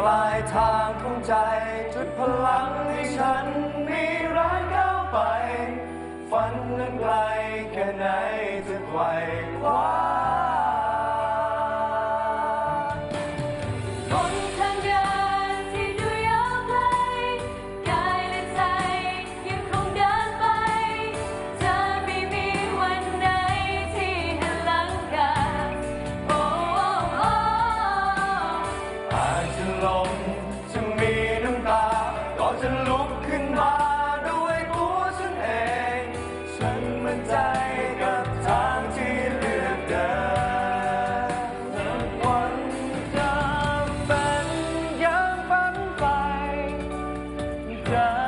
ปลายทางของใจ จุดพลังให้ฉันมีแรงก้าวไป ฝันนั้นไกลแค่ไหนจะไขว่คว้า ลงฉันมีน้ำตาก็จะลุกขึ้นมาด้วยตัวฉันเอง ฉันมั่นใจกับทางที่เลือกเดินทั้งวันจะเป็นยังฝันไปจะ